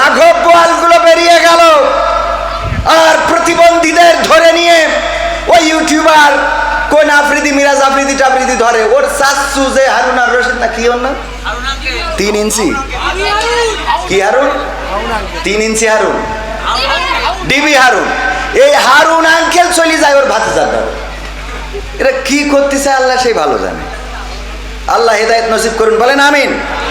রাঘব বোয়ালগুলো বেরিয়ে গেল। আর প্রতিবন্ধীদের ধরে নিয়ে ওই ইউটিউবার কোন আফ্রিদি, মিরাজ আফ্রিদি টাফ্রিদি ধরে। ওর সাসু যে হারুন আর রশিদ না, কি ওর না তিন ইঞ্চি। কি হারুন? তিন ইঞ্চি হারুন। ডিবি হারুন। এই হারুন আঙ্কেল চলে যায় ওর ভাতে যাবে এটা কি করতেছে আল্লাহ সেই ভালো জানে। আল্লাহ হেদায়ত নসিব করুন, বলেন আমিন।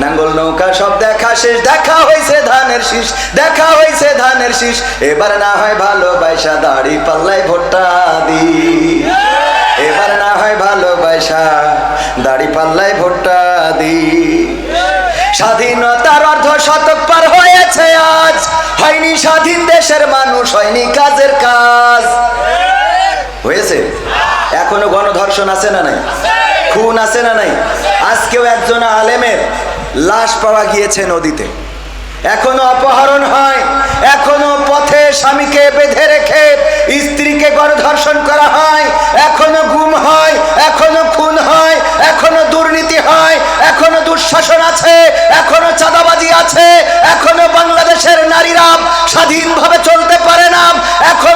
নাঙ্গল নৌকা সব দেখা শেষ, দেখা হয়েছে ধানের শীষ, দেখা হয়েছে ধানের শীষ। এবার না হয় ভালোবাসা দাড়ি পাল্লাই ভোট্টা দি এবার না হয় ভালোবাসা দাড়ি পাল্লাই ভোট্টা দি স্বাধীনতার অর্ধ শতক পার হয়েছে আজ। হয়নি স্বাধীন দেশের মানুষ, হয়নি কাজের কাজ। হয়েছে? এখনও গণধর্ষণ আছে না নাই? খুন আছে না নাই? আজকেও একজন আলেমের লাশ পাওয়া গিয়েছে নদীতে। এখনও অপহরণ হয়, এখনও পথে স্বামীকে বেঁধে রেখে স্ত্রীকে গণধর্ষণ করা হয়, এখনও গুম হয়, এখনও খুন হয়, এখনও দুর্নীতি হয়, এখনও দুঃশাসন আছে, এখনও চাঁদাবাজি আছে, এখনও বাংলাদেশের নারীরা স্বাধীনভাবে চলতে পারে না, এখনও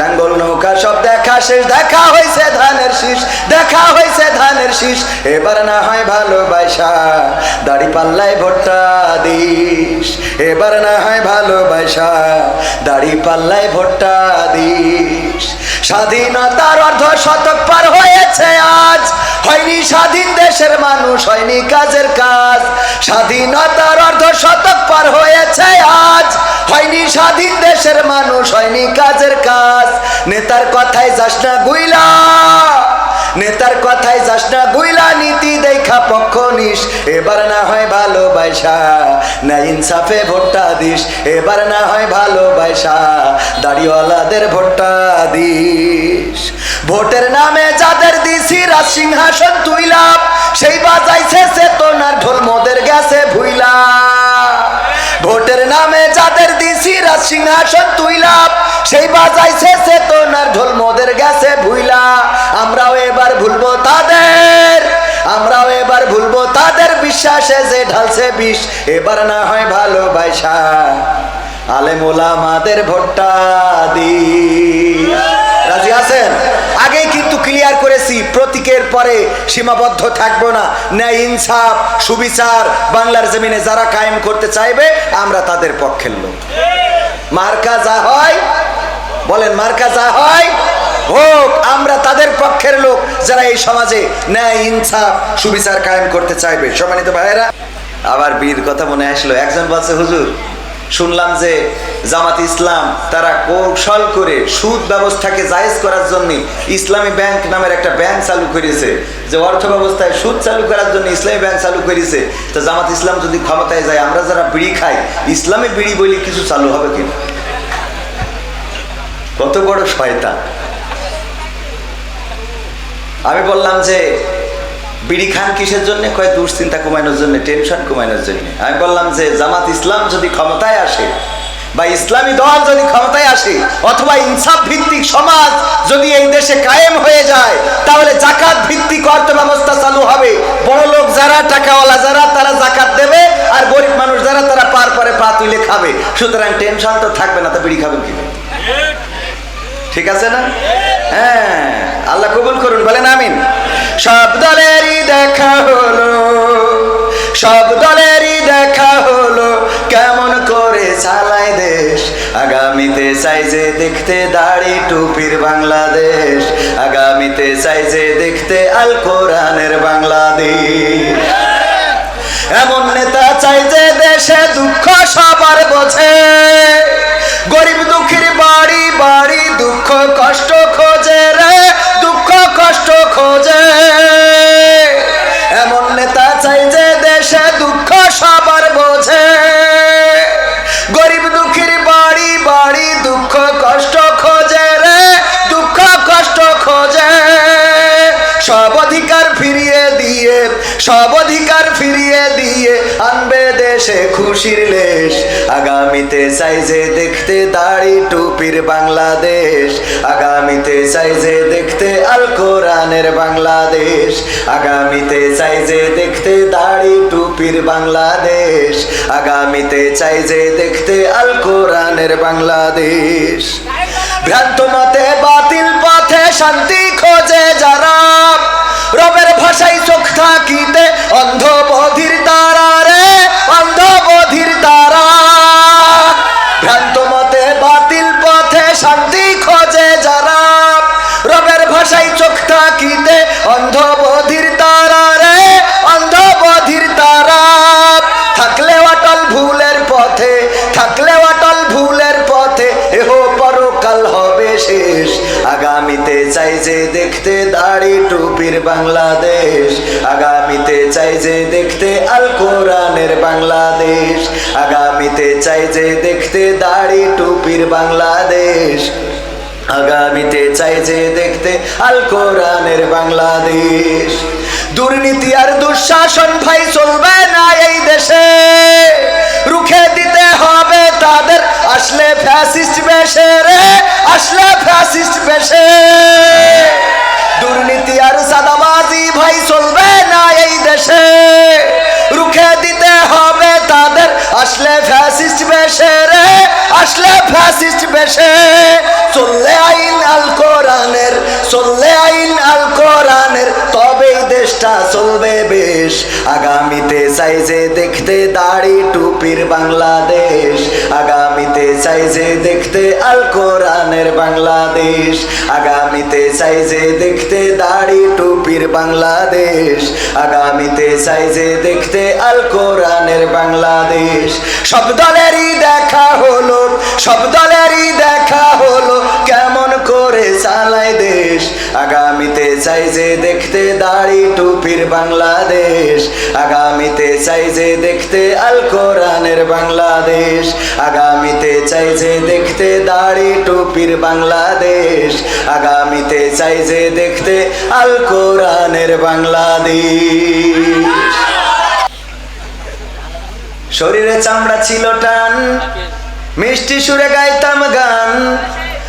নাঙ্গল নৌকা সব দেখা শেষ, দেখা হয়েছে ধানের শীষ, দেখা হয়েছে ধানের শীষ। এবার না হয় ভালোবাসা দাড়ি পাল্লাই ভোটটা দিস। এবার না হয় ভালোবাসা দাড়ি পাল্লাই ভোটটা দিস। স্বাধীনতার অর্ধ শতক পার হয়েছে আজ। হয়নি স্বাধীন দেশের মানুষ, হয়নি কাজের কাজ। স্বাধীনতার অর্ধ শতক পার হয়েছে আজ। হয়নি স্বাধীন দেশের মানুষ, হয়নি কাজের কাজ। নেতার কথায় যাস না গুইলা। নেতার কথায় যাস না গুইলা নীতি দেখা পক্ষ নিস। এবার না হয় ভালোবাসা না ইনসাফে ভোটটা দিস। এবার না হয় ভালোবাসা দাড়িওয়ালাদের ভোটটা দিস। ভোটের নামে যাদের দিছি রাজ সিংহাসন তুইলা সেই বাজাইছে চেতনার ঢোল মোদের গেছে ভুইলা। ভোটের নামে যাদের দিছি রাজ সিংহাসন তুইলা সেই বাজাইছে চেতনার ঢোল মোদের গেছে ভুইলা। আমরাও এবার ভুলবো তাদের, আমরাও এবার ভুলবো তাদের বিশ্বাসে যে ঢালছে বিষ। এবার না হয় ভালোবাসা। আলেম ওলামাদের ভোটটা দি রাজি আছেন? আগেই কিন্তু ক্লিয়ার করেছি, প্রতীকের পরে সীমাবদ্ধ থাকব না। ন্যায় ইনসাফ, সুবিচার, বাংলার জমিনে যারা কায়েম করতে চাইবে, আমরা তাদের পক্ষের লোক। মার্কা যা হয়, বলেন মার্কা যা হয় হোক, আমরা তাদের পক্ষের লোক যারা এই সমাজে ন্যায়, ইনসাফ, সুবিচার কায়েম করতে চাইবে। সম্মানিত ভাইয়েরা, আবার বীর কথা মনে আসলো। একজন বলছে, হুজুর, শুনলাম যে জামাত ইসলাম, তারা কৌশল করে সুদ ব্যবস্থাকে জায়েজ করার জন্য ইসলামী ব্যাংক নামের একটা ব্যাংক চালু করেছে। যে অর্থ ব্যবস্থায় সুদ চালু করার জন্য ইসলামী ব্যাংক চালু করেছে। তো জামাত ইসলাম যদি ক্ষমতায় যায়, আমরা যারা বিড়ি খাই, ইসলামী বিড়ি বলি কিছু চালু হবে কিনা? কত বড় শয়তান। আমি বললাম যে, বিড়ি খান কিসের জন্য? কয়, দুশ্চিন্তা কমানোর জন্য টেনশন কমানোর জন্য। আমি বললাম যে, জামাত ইসলাম যদি ক্ষমতায় আসে, বা ইসলামী দল যদি ক্ষমতায় আসে, অথবা ইনসাফ ভিত্তিক সমাজ যদি এই দেশে কায়েম হয়ে যায়, তাহলে জাকাত ভিত্তিক অর্থ ব্যবস্থা চালু হবে। বড় লোক যারা টাকাওয়ালা যারা, তারা জাকাত দেবে, আর গরিব মানুষ যারা, তারা পার পরে পা তুলে খাবে। সুতরাং টেনশন তো থাকবে না, তো বিড়ি খাবেন কি ঠিক আছে না? হ্যাঁ। আল্লাহ কবুল করুন, বলেন আমিন। সব দলেরই দেখা হলো, সব দলেরই দেখা হলো, কেমন করে চালায় দেশ। আগামীতে চাই যে দেখতে দাড়ি টুপির বাংলাদেশ, আগামীতে চাই যে দেখতে আল কোরআনের বাংলাদেশ। এমন নেতা চাই যে দেশে দুঃখ সবার বোঝে, গরিব দুঃখীর বাড়ি বাড়ি খোঁজে। এমন নেতা চাই যে দেশে দুঃখ সবার বোঝে। গরিব দুঃখীর বাড়ি বাড়ি দুঃখ কষ্ট খোঁজে রে, দুঃখ কষ্ট খোঁজে। সব অধিকার ফিরিয়ে দিয়ে, সব অধিকার ফিরিয়ে দিয়ে আনবে দেশে খুশির লেশ। আগামীতে চাই যে দেখতে দাড়ি টুপির বাংলাদেশ। আগামীতে চাই যে দেখতে আল কোরআনের বাংলাদেশ। আগামীতে চাই যে দেখতে দাড়ি টুপির বাংলাদেশ। আগামীতে চাই যে দেখতে আল কোরআনের বাংলাদেশ। ভ্রান্ত মতে বাতিল পথে শান্তি খোঁজে যারা। রবের ভাষায় চোখ থাকিতে অন্ধ শান্তি খোঁজে যারা। রবের ভাষায় চোখ থাকিতে অন্ধ বধির তারা রে অন্ধ বধির তারা। থাকলে অটল ভুলের পথে, থাকলে অটল ভুলের পথে, এহ পরকাল হবে শেষ। আগামীতে চাই যে দেখতে দাড়ি টুপির বাংলাদেশ। আগামীতে চাই যে দেখতে আল কোরআনের বাংলাদেশ। আগামীতে চাই যে দেখতে দাড়ি টুপির বাংলাদেশ। আগামীতে চাই যে দেখতে আল কোরআনের বাংলাদেশ। দুর্নীতি আর দুঃশাসন ভাই চলবে না এই দেশে। রুখে দিতে হবে তাদের। আসলে ফ্যাসিস্ট বেশে রে, আসলে ফ্যাসিস্ট বেশে। দুর্নীতি আর সাদাবাজি ভাই চলবে না এই দেশে। রুখে দিতে হবে তাদের। আসলে ফ্যাসিস্ট বেশে রে, আসলে ফ্যাসিস্ট বেশে। চললে আইন আল কোরআনের, চললে আইন আল কোরআনের, তবেই দেশটা চলবে বেশ আগামীতে চাই যে দেখতে দাড়ি টুপির বাংলাদেশ। আগামীতে চাই যে দেখতে আল কোরআনের বাংলাদেশ। আগামীতে চাই যে দেখতে দাড়ি টুপির বাংলাদেশ। আগামীতে চাই যে দেখতে আল কোরআনের বাংলাদেশ। সব দলেরই দেখা হলো, সব দলেরই দেখা হলো। দেশ আগামীতে চাই যে দেখতে দাড়ি টুপির বাংলাদেশ। আগামীতে চাই যে দেখতে আল কোরআনের বাংলাদেশ। আগামীতে চাই যে দেখতে দাড়ি টুপির বাংলাদেশ। আগামীতে চাই যে দেখতে আল কোরআনের বাংলাদেশ। শরীরে চামড়া ছিল টান, মিষ্টি সুরে গাইতাম গান।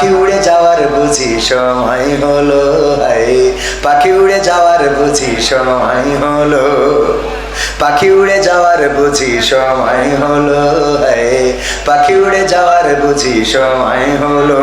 পাখি উড়ে যাওয়ার বুঝি সময় হলো হাই পাখি উড়ে যাওয়ার বুঝি সময় হলো, পাখি উড়ে যাওয়ার বুঝি সময় হলো হাই পাখি উড়ে যাওয়ার বুঝি সময় হলো।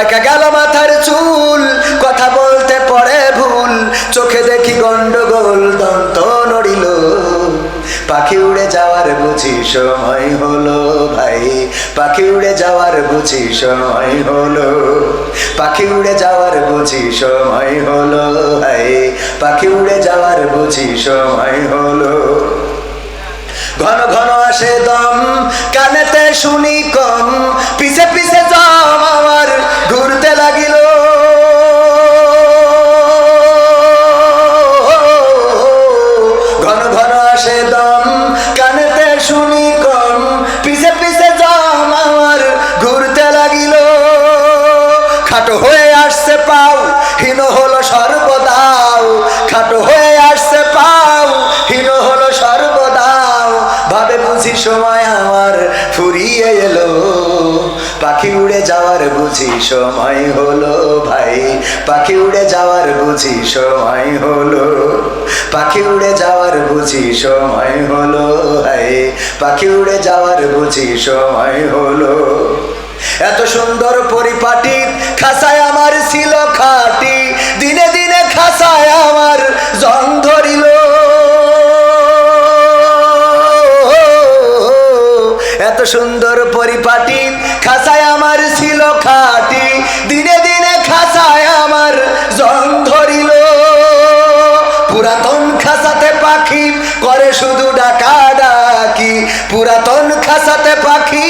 পাইকা গেল মাথার চুল, কথা বলতে পড়ে ভুল, চোখে দেখি গন্ডগোল, দন্ত নড়িল। পাখি উড়ে যাওয়ার বুঝি সময় হলো ভাই, পাখি উড়ে যাওয়ার বুঝি সময় হলো। পাখি উড়ে যাওয়ার বুঝি সময় হলো ভাই, পাখি উড়ে যাওয়ার বুঝি সময় হলো। ঘন ঘন আসে দম কানেতে শুনি কম। পিছে পিছে জম আমার ঘুরতে লাগিল। সময় আমার ফুরিয়ে এলো। পাখি উড়ে যাওয়ার বুঝি সময় হলো ভাই। পাখি উড়ে যাওয়ার বুঝি সময় হলো। পাখি উড়ে যাওয়ার বুঝি সময় হলো ভাই। পাখি উড়ে যাওয়ার বুঝি সময় হলো। এত সুন্দর পরিপাটি সুন্দর পরিপাটি, খাসায় আমার ছিল খাটি, দিনে দিনে খাসায় আমার জং ধরিল। পুরাতন খাসাতে পাখি করে শুধু ডাকা ডাকি, পুরাতন খাসাতে পাখি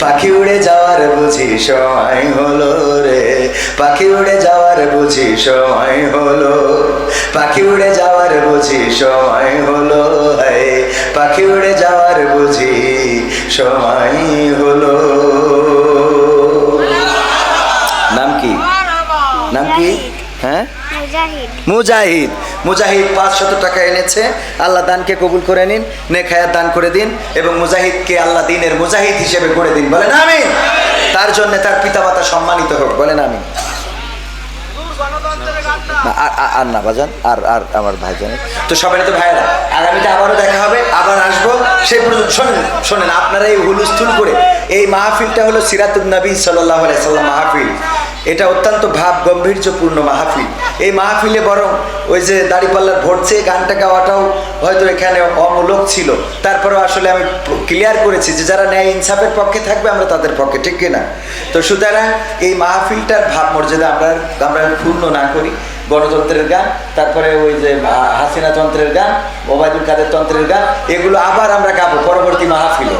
পাখি উড়ে যাওয়ার বুঝি সময় হলো রে। পাখি উড়ে যাওয়ার বুঝি সময় হলো। পাখি উড়ে যাওয়ার বুঝি সময় হলো হে পাখি উড়ে যাওয়ার বুঝি সময় হলো। নাম কি? নাম কি? হ্যাঁ? মুজাহিদ। মুজাহিদ পাঁচশত টাকা এনেছে, আল্লাহ দানকে কবুল করে নিন নেখায়াত দান করে দিন, এবং মুজাহিদকে আল্লাহ দিনের মুজাহিদ হিসেবে করে দিন। বলেন আমি তার জন্য তার পিতামাতা সম্মানিত হোক। বলেন আমি আর না বাজান আর আর আমার ভাইজান তো সবাই তো ভাইরা আগামীতে আবারও দেখা হবে, আবার আসব সেই পর্যন্ত শোনেন শোনেন, আপনারা এই হুলস্থুল করে, এই মাহফিলটা হলো সিরাতুল নবী সাল্লাহ সাল্লাম মাহফিল। এটা অত্যন্ত ভাব গম্ভীর্যপূর্ণ মাহফিল। এই মাহফিলে বরং ওই যে দাড়িপাল্লার চেয়ে গানটা গাওয়াটাও হয়তো এখানে অমূলক ছিল। তারপরে আসলে আমি ক্লিয়ার করেছি যে যারা ন্যায় ইনসাফের পক্ষে থাকবে আমরা তাদের পক্ষে, ঠিক কিনা? তো সুতরাং এই মাহফিলটার ভাব মর্যাদা আমরা আমরা পূর্ণ না করি। গণতন্ত্রের গান, তারপরে ওই যে হাসিনা তন্ত্রের গান, ওবায়দুল কাদের তন্ত্রের গান, এগুলো আবার আমরা গাবো পরবর্তী মাহফিলে।